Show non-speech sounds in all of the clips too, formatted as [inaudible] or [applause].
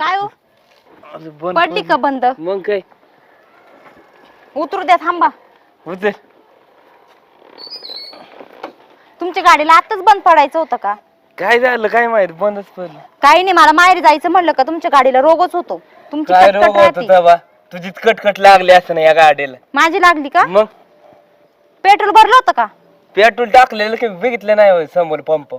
काय हो? अरे बंद पडली का बंद. मग काय? उतरू द्या थांबा. होते तुमच्या गाडीला आताच बंद पडायचं होतं का? काय झालं काय माहीत? बंदच पडलं. काही नाही मला माहेरी जायचं म्हणलं का? तुमच्या गाडीला रोगच होतो. तुमची काय कटकट रोग होत राहते. होता बा तुझीच कटकट लागली असं ना या गाडीला. माझी लागली का? मग? पेट्रोल भरलं होतं का? पेट्रोल टाकलेलं की बघितलं नाही होय समोर पंप.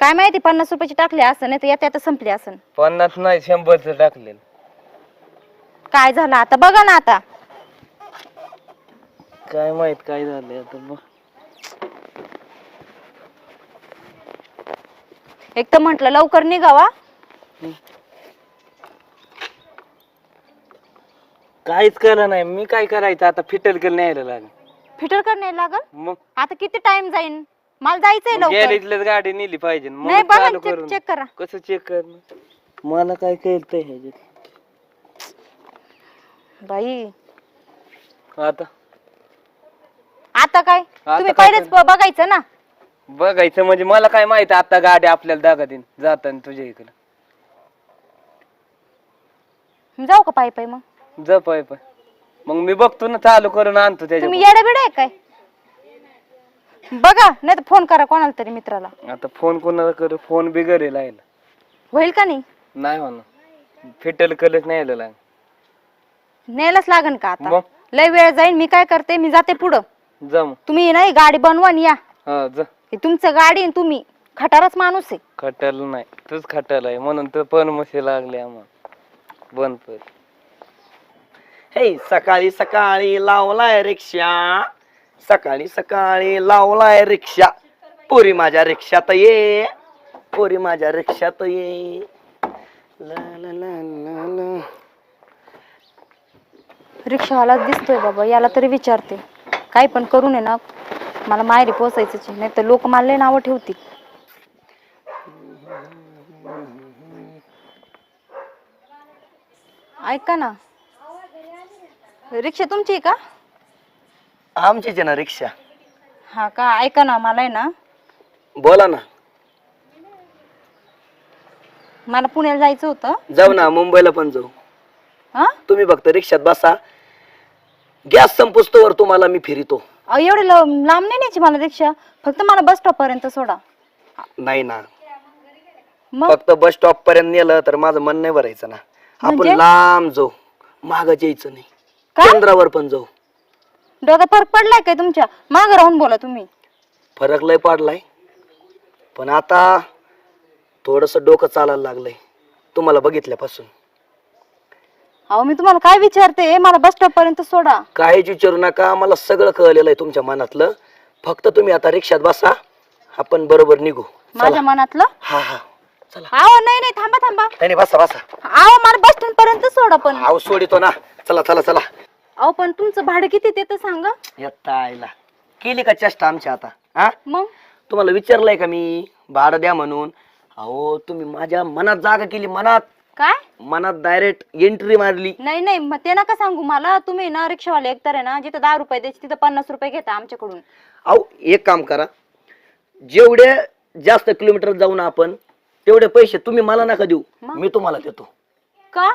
काय माहिती पन्नास रुपयाची टाकली असं नाही तर येता येता संपली असन पन्नास नाही शंभरच टाकलेलं काय झालं आता? बघा ना आता. काय माहीत काय झालं आता बघ. एक तर म्हंटल लवकर निघावा काहीच केलं नाही. मी काय करायचं? आता फिटल केलं न्यायला लागेल. फिटर करणे लागल? मग? आता किती टाइम जाईन? मला जायचंय लवकर. गॅरेजलाच गाडी नेली पाहिजे. मग नाही बघा चालू चेक करून. चेक करा. कसं चेक कर मला काय कळतंय ह्याच्यात. बाई. आता? आता काय? आता तुम्ही काय पहिलेच ब- बघायचं ना. बघायचं म्हणजे मला काय माहीत आता गाडी आपल्याला दागा देईन. जाताना तुझ्या इकडे. जाऊ का पायी पायी मग? जा पाय पाय. मग मी बघतो ना चालू करून आणतो त्याच्या तुम्ही येडा बिडा आहे काय? बघा नाही तर फोन करा कोणाला तरी मित्राला. आता फोन कोणाला करू? फोन बी घरी लायला होईल का नाही? नाही होणार. फिटल कलच नाही आलेला न्यायलाच लागन का आता? मग? लय वेळ जाईल मी काय करते? मी जाते पुढं. जा मग. तुम्ही नाही गाडी बनवा आणि या. हा जा. हे तुमचं गाडी आणि तुम्ही. खटारच माणूस आहे. खटाल नाही. तूच खटाल आहे. म्हणून तर पण मशी लागले आम्हाला. बंद कर. हे सकाळी सकाळी लावलाय रिक्षा. सकाळी सकाळी लावलाय रिक्षा. पोरी माझ्या रिक्षात ये. पोरी माझ्या रिक्षात ये. ला ला ला ला ला. रिक्षावाला दिसतोय बाबा याला तरी विचारते. काही पण करू नये ना. मला माहेरी पोचायचंच नाही तर लोक मला लय नावं ठेवतील. ऐका ना. रिक्षा तुमची आहे का? आमचीच आहे ना रिक्षा. हा का? ऐका ना मला आहे ना. बोला ना. मला पुण्याला जायचं होतं. जाऊ ना मुंबईला पण जाऊ. हा? तुम्ही फक्त रिक्षात बसा. गॅस संपुस्तोवर तुम्हाला मी फिरितो. अहो, एवढे ला- लांब नाही न्यायची मला रिक्षा. फक्त मला बस स्टॉप पर्यंत सोडा. नाही ना. मग? फक्त बस स्टॉप पर्यंत नेलं तर माझं मन नाही भरायचं ना. आपण म्हणजे? लांब जाऊ. मागच यायचं नाही. काय? केंद्रावर पण जाऊ. डोक्यात फरक पडलाय काय तुमच्या? माग राहून बोला तुम्ही. फरक लय पडलाय. पण आता थोडस डोकं चालायला लागलंय. तुम्हाला बघितल्यापासून. अहो मी तुम्हाला काय विचारते? मला बस स्टॉप पर्यंत सोडा. काहीच विचारू नका. मला सगळं कळलेलं आहे तुमच्या मनातलं. फक्त तुम्ही आता रिक्षात बसा. आपण बरोबर निघू. माझ्या मनातलं? हा हा. चला. अहो नाही नाही. थांबा थांबा. नाही नाही, बसा बसा. अहो मला बस स्टँड पर्यंत सोडा पण. आव सोडितो ना. चला चला चला. अहो पण तुमचं भाडं किती ते तर सांगा. येता आईला केली का चेष्टा आमची आता? हा? मग? तुम्हाला विचारलंय का मी? भाडं द्या म्हणून. अहो तुम्ही माझ्या मनात जागा केली मनात. काय? मनात डायरेक्ट एंट्री मारली. नाही नाही मग ते नका सांगू. मला तुम्ही ना रिक्षावाले एकतर आहे ना जिथं दहा रुपये द्यायचे तिथं पन्नास रुपये घेता आमच्याकडून. अहो एक काम करा. जेवढे जास्त किलोमीटर जाऊ ना आपण तेवढे पैसे तुम्ही मला नका देऊ. मग? मी तुम्हाला देतो. का?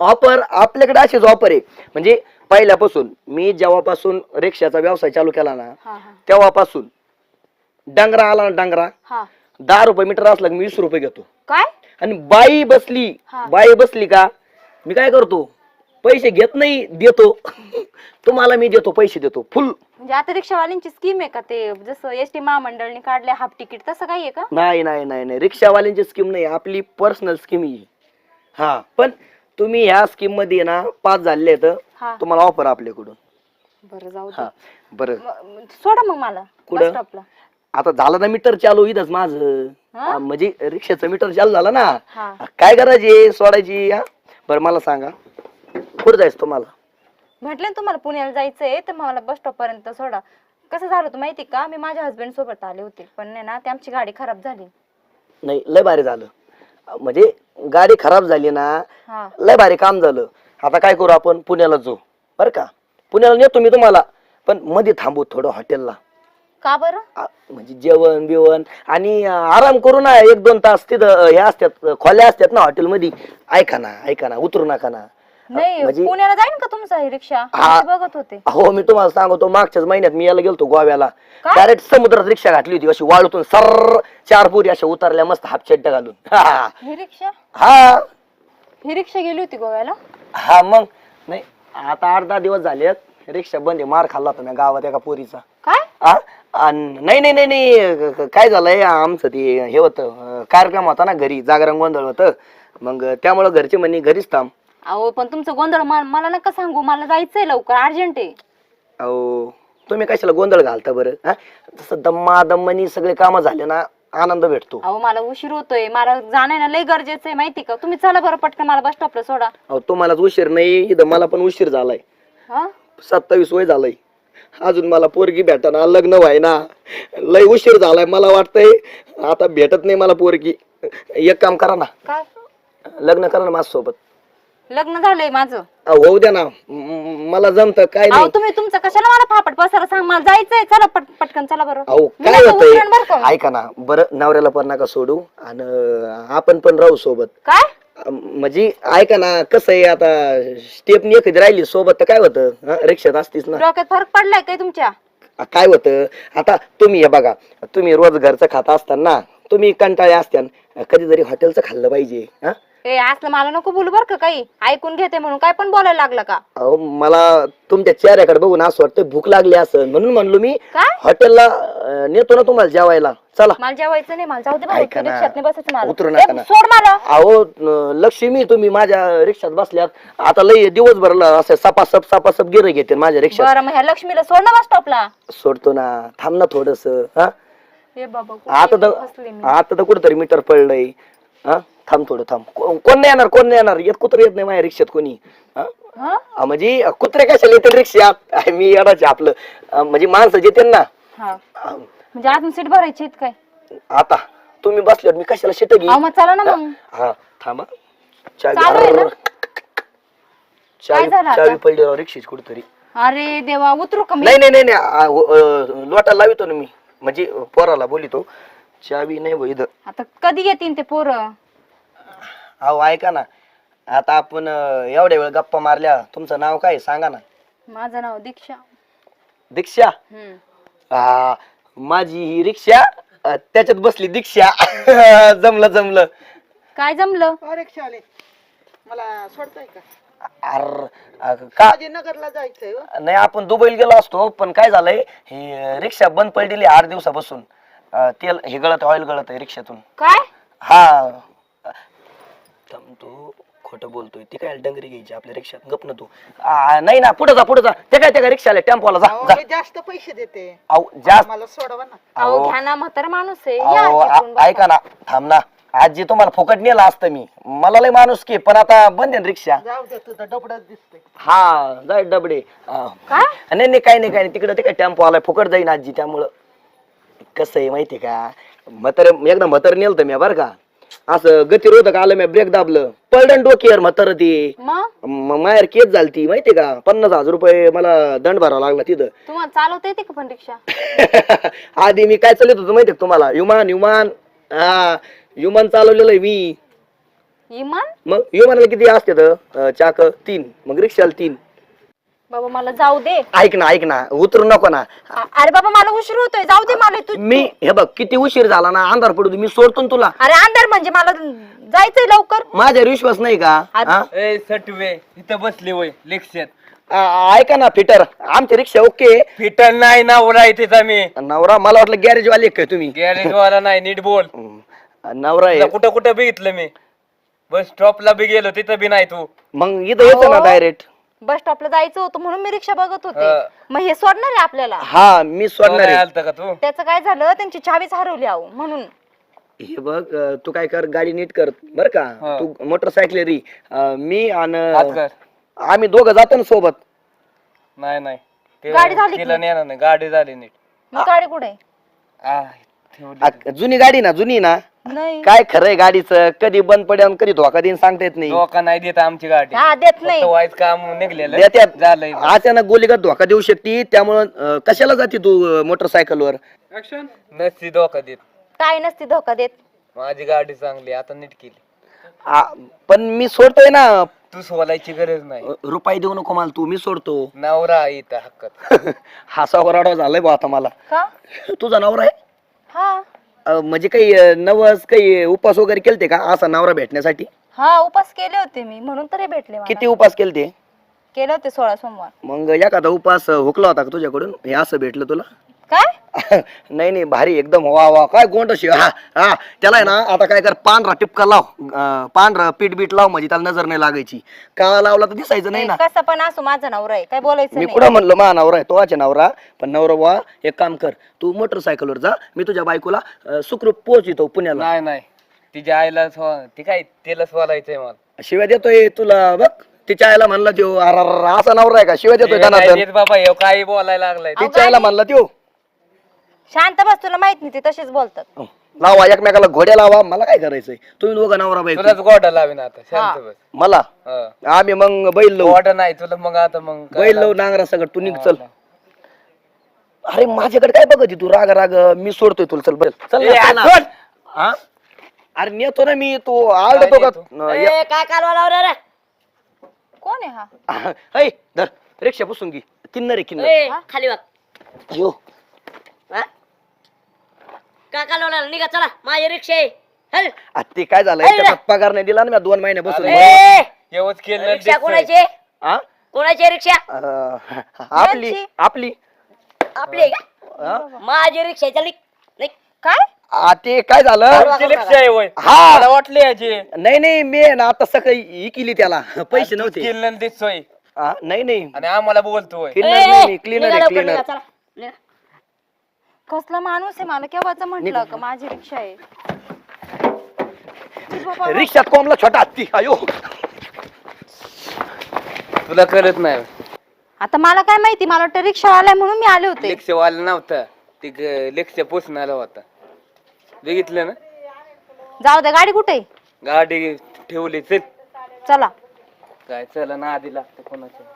ऑफर आपल्याकडे असेच ऑफर आहे. म्हणजे पहिल्यापासून मी जेव्हापासून रिक्षाचा व्यवसाय चालू केला ना हा हा. तेव्हापासून डांगरा आला ना डांगरा हा. दहा रुपये मीटर असला की मी वीस रुपये घेतो. काय? आणि बाई बसली हा. बाई बसली का मी काय करतो पैसे घेत नाही देतो. [laughs] तुम्हाला मी देतो पैसे देतो फुल. म्हणजे आता रिक्षावाल्यांची स्कीम आहे का ते? जसं एस टी महामंडळने काढले हाफ तिकीट तसं काही आहे का? नाही नाही नाही नाही. रिक्षावाल्यांची स्कीम नाही आपली पर्सनल स्कीम ही हा पण तुम्ही ह्या स्कीममध्ये ना पास झाले तर हा. तुम्हाला ऑफर आपल्याकडून. बरं जाऊ दे. हा बरं. म- म- सोडा मग मला. बस कुठं? स्टॉपला आता झालं ना मीटर चालू इथंच माझं. हा? हा, म्हणजे रिक्षाचं मीटर चालू झालं ना. हा. काय करायची सोडायची हा? बरं मला सांगा. कुठं जायचं तुम्हाला? म्हटलं ना तुम्हाला पुण्याला जायचंय तर मला बस स्टॉप पर्यंत सोडा. कसं झालं होतं माहिती का? मी माझ्या हस्बंड सोबत आले होते पण नाही ना ते आमची गाडी खराब झाली. नाही लय भारी झालं. म्हणजे गाडी खराब झाली ना हा. लय भारी काम झालं. आता काय करू आपण? पुण्याला जाऊ. बरं का? पुण्याला नेतो मी तुम्हाला. पण मध्ये थांबू थोडं हॉटेलला. का बरं? आ- म्हणजे जेवण बिवण आणि अं, आराम करू ना. एक दोन तास तिथं अं, हे असतात खोल्या असतात ना हॉटेलमध्ये. ऐका ना ऐका ना उतरू नका ना. नाही म्हणजे- पुण्याला जाईन का तुमचा ही रिक्षा? हा. बघत होते. हो मी तुम्हाला सांगतो मागच्याच महिन्यात मी याला गेलतो गोव्याला. काय? डायरेक्ट समुद्रात रिक्षा घातली होती अशी वाळूतून सर चार पुरी अशा उतरल्या मस्त हाफ चड्ड्या घालून. [laughs] हा. ही रिक्षा? हा. ही रिक्षा गेली होती गोव्याला? हा मग. नाही आता आठ दहा दिवस झालेत रिक्षा बंद आहे मार खाल्ला होता मी गावात एका पोरीचा. काय? आ? अन- नाही नाही नाही नाही क- क- काय झालंय आमचं ते हे होतं अं, कार्यक्रम होता ना घरी जागरण गोंधळ होतं. मग त्यामुळं घरचे म्हणे घरीच थांब. अहो पण तुमचं गोंधळ मा- मला नका सांगू मला जायचंय लवकर अर्जंट आहे. अहो तुम्ही कशाला गोंधळ घालता बरं हा? तसं दम्मा दम्मनी सगळे कामं झाले ना आनंद भेटतो. अहो मला उशीर होतोय मला जाणं ना लय गरजेचं आहे माहिती का? तुम्ही चला बरं पटकन मला बस स्टॉपला सोडा. अहो तुम्हालाच उशीर नाही इथं मला पण उशीर झालाय. हा? सत्तावीस वय झालंय. अजून मला पोरगी भेटाना लग्न व्हायना लय उशीर झालाय मला वाटतंय. आता भेटत नाही मला पोरगी. एक काम करा ना. काय लग्न करा ना माझ्यासोबत. लग्न झालंय माझं. अहो, होऊ द्या ना. म- मला जमत काय अहो नाही. तुम्ही तुमचं कशाला मला फापट पसारा सांग? मला जायचंय. चला पट पटकन चला बरं. अहो मी काय नका बरं होतंय का? ऐका ना बरं नवऱ्याला पण नका सोडू आणि आपण पण राहू सोबत. काय? अं, म्हणजे ऐका ना कसं आहे आता स्टेपनी एखादी राहिली सोबत तर काय होतं? हं? रिक्षात असतीच ना. डोक्यात फरक पडलाय काय तुमच्या? आ, काय होतं? आता तुम्ही हे बघा तुम्ही रोज घरचं खाता असताना तुम्ही कंटाळे असत्यान कधीतरी हॉटेलचं खाल्लं पाहिजे हं? ए असलं मला नको बोलू बरं का काही. ऐकून घेते म्हणून. काय पण बोलायला लागलं का? अहो मला तुमच्या चेहऱ्याकडे बघून असं वाटतं भूक लागली असं. म्हणून म्हणलो मी काय? हॉटेलला अं, नेतो ना तुम्हाला जेवायला. चला. मला जेवायचं नाही मला जाऊ दे ऐका ना. रिक्षात नाही बसायचं उतरू मला नका ए, ना. सोड मला. अहो अं, लक्ष्मी तुम्ही माझ्या रिक्षात बसल्यात. आता लई दिवसभर ल- असं सपासप सपासप गिर घेते माझ्या रिक्षात. बरं मग ह्या लक्ष्मीला सोड ना बस स्टॉपला सोडतो ना. थांब ना थोडस हा? हे बाबा आता तर फसले मी? आता तर कुठेतरी मीटर पडलंय हा? थांब थोडं थांब. को- कोण नाही येणार कोण नाही येणार? येत कुत्र येत नाही माझ्या रिक्षात कोणी. हा? हा? म्हणजे कुत्रे कशाला येतील रिक्षात? मी येडाचे आपलं. अं, म्हणजे माणसं येते ना. हा. अं, म्हणजे अजून सीट भरायची आहेत काय? आता तुम्ही बसल्यावर मी कशाला शिट घे अहो मग चला ना मग. हा थांबा. चावी चालू आहे ना? अर्र. चावी झालं आता? चावी पडली राव रिक्षेची कुठेतरी. अरे देवा उतरू का मी? नाही नाही नाही नाही आ, व- अं, लोटा लावितो ना मी. म्हणजे पोराला बोलितो. चावी नाही भाऊ इथं. आता कधी येतील ते पोरं? अहो ऐका ना. आता आपण अं, एवढ्या वेळ गप्पा मारल्या तुमचं नाव काय सांगा ना. माझं नाव दीक्षा. दीक्षा? हम्म. आ, माझी ही रिक्षा अं, त्याच्यात बसली दीक्षा. [laughs] जमलं जमलं. काय जमलं? रिक्षावाले मला सोडताय का? अर अ, का? माझे नगरला जायचंय हो. नाही आपण दुबईला गेलो असतो पण काय झालंय ही अं, रिक्षा बंद पडलेली आठ दिवसापासून. अं, तेल हे गळत ऑइल गळत आहे रिक्षातून. काय? हा. थांब, तू खोटं बोलतोय. ती काय डंगरी घ्यायची? आपल्या रिक्षात गप ना तू. आ, नाही ना पुढे जा पुढे जा. ते काय ते काय रिक्षाला टेम्पोला जा अहो, जा. मी जास्त पैसे देते. अहो जास्त मला सोडवा ना. अहो अहो, घ्या ना म्हातारा माणूस आहे. या अहो, आजी इकडून आ- बसा. ऐका ना थांब ना. आजी तुम्हाला फुकट नेला असतं मी. मला लय माणूस की पण आता बंद आहे ना रिक्षा. जाऊ दे तुझं डबडच दिसतंय. हा जाय डबडे. अं, काय नाही नाही काही नाही काही नाही. तिकडे ते काय टेम्पो आलाय. फुकट जाईन आजी त्यामुळं. कसं आहे माहितीये का? म्हातारे एकदा म्हातारं नेलं मी बरं का? असं गतिरोधक आलं मी ब्रेक दाबलं. पलडन डोकीवर म्हातारं ती. मग? म- माहेर केस झालती माहितीये का? पन्नास हजार रुपये मला दंड भरावा लागला तिथं. [laughs] तुम्हाला चालवता येते का पण रिक्षा? आधी मी काय चालत होतो माहितीये का तुम्हाला? युमान युमान हा युमान चालवलेलं आहे मी. इमान मग युमानाला किती असते चाक तीन. मग रिक्षाला तीन. बाबा मला जाऊ दे. ऐक ना ऐक ना उतरू नको ना. अ- अरे बाबा मला उशीर होतोय. जाऊ दे मला तू. मी हे बघ किती उशीर झाला ना अंधार पडू दे, मी सोडतो ना तुला. अरे अंधार म्हणजे मला जायचंय लवकर. माझ्यावर विश्वास नाही का? आज- हा? ए सटवे इथं बसले वय रिक्षात. आ- ऐका ना फिटर आमची रिक्षा ओके? फिटर नाही ना ओला तिचा मी. नवरा मला वाटलं गॅरेज वाले काय तुम्ही. गॅरेज वाला नाही नीट बोल. हम्म. नवरा आहे. तुला कुठं कुठं बघितलं मी? बस स्टॉपला बी गेलो तिथं बी नाही तू. मग इथं येतो ना अहो. डायरेक्ट बस स्टॉपला जायचं होतं म्हणून मी रिक्षा बघत होते. हा. मग हे सोडणार आहे आपल्याला? हा मी सोडणार आहे. आलत का तू? त्याचं काय झालं? त्यांची चावीच हरवली आहो म्हणून. हे बघ अं, तू काय कर गाडी नीट कर बर का? हा. तू मोटरसायकल री. मी हात आणि कर. आम्ही दोघं जातो ना सोबत. नाही नाही. ते गाडी झाली तिला की? नेणार नाही. गाडी झाली नीट. मग गाडी कुठे? आहे? आ, ठेवली. आ, जुनी गाडी ना जुनी ना. नाही. काय खरंय गाडीचं? कधी बंद पडेल कधी धोका देईन सांगता येत नाही. धोका नाही देत आमची गाडी. हा देत नाही. फक्त व्हायचं काम निघलेलं देत्यात. झालंय अचानक गोलीगत धोका देऊ शकते त्यामुळं अं, कशाला जाते तू मोटरसायकलवर? नसती धोका देत. काय नसते धोका देत? माझी गाडी चांगली आता नीट केली. पण मी सोडतोय ना. तू सोलायची गरज नाही. रुपये देऊ नको मला तू मी सोडतो. नवरा आहे इथं हक्कात. [laughs] हा वराडा झालाय बा आता मला. का? तुझा नवरा आहे? हा. म्हणजे काही नवस काही उपास वगैरे केलते का असा नवरा भेटण्यासाठी? हा उपास केले होते मी. म्हणून तरी भेटले मला. किती उपास केलते? केले होते सोळा सोमवार. मग एखादा उपास हुकला होता का तुझ्याकडून? हे असं भेटलं तुला? काय? [laughs] नाही नाही भारी एकदम वा वा काय गोंडशी हा हा त्याला आहे ना आता काय कर पांढरा टिपका लाव अं, पांढरा पीठ बीट लाव म्हणजे त्याला नजर नाही लागायची. काळा लावला तर दिसायचं नाही ना. कसं पण असो माझा नवरा आहे काय बोलायचं मी नाही. कुठं म्हणलं मा नवरा आहे तो वाचे नवरा. पण नवरा वा एक काम कर तू मोटरसायकलवर जा मी तुझ्या बायकोला अं, सुखरूप पोहोचितो पुण्याला. नाही नाही तिच्या आईला स्व- ती काय तिला सोलायचंय मला. शिव्या देतोय तुला बघ. तिच्या आईला म्हणला त्यो असा नवरा आहे का? शिव्या देतोय काय देत बाबा हे काही बोलायला लागलाय. तिच्या आईला म्हणला त्यो. शांत बस तुला माहीत नाही ते तसेच बोलतात. हं. लावा एकमेकाला घोड्या लावा मला काय करायचंय? तुम्ही दोघं नवरा बायको तुलाच गोडा लावेन आता शांत बस. मला? हं. आम्ही मग बैल लावू. गोडा नाही तुला मग आता मग काय बैल लावू नांगरा सगळं तू निघ चल. अरे माझ्याकडे काय बघत आहे तू? राग राग मी सोडतोय तुला चल बैल. चल ना, ए, चल ना. सोड. हा? अरे नेतो ना मी तू आळतो का काय कालवा लावला रे? कोण आहे हा? [laughs] ऐ, धर रिक्षा पुसून घे. किन्नर आहे किन्नर. खाली बघ. यो. काय कालवा निघा चला माझी रिक्षा आहे. हल. आ, ते काय झालं? त्याचा पगार नाही दिला ना मी दोन महिने बसून ए, एवढंच केलं रिक्षा दिसतंय. कोणाची हा? कोणाची रिक्षा? अं, आपली यांची. आपली. आपली आहे का? हा? माझी रिक्षा चली नाही काय? आ, ते काय झालं? आमची रिक्षा आहे होय. हा. मला वाटले याची. नाही नाही मी आहे ना आता सकाळी ही केली त्याला. पैसे नव्हते. केलं दिसतोय. हा, नाही नाही. आणि आम्हाला बोलतोय. क्लिनर नाही क्लिनर निघा आहे क्लिनर चला. निघा. कसला माणूस आहे मला केव्हाच म्हंटल का? माझी रिक्षा आहे. बाबा, रिक्षात कोंबला छोटा हत्ती अयो. तुला कळत नाही. आता मला काय माहिती? मला वाटतं रिक्षा आलाय म्हणून मी आले होते. लेक्चवाला नव्हता. ते लेक्चर पोचून आला होता. बघितलं ना? जाऊ दे गाडी कुठे आहे? गाडी ठेवली चल. चला. काय चला ना आधी लागतं कोणाच्या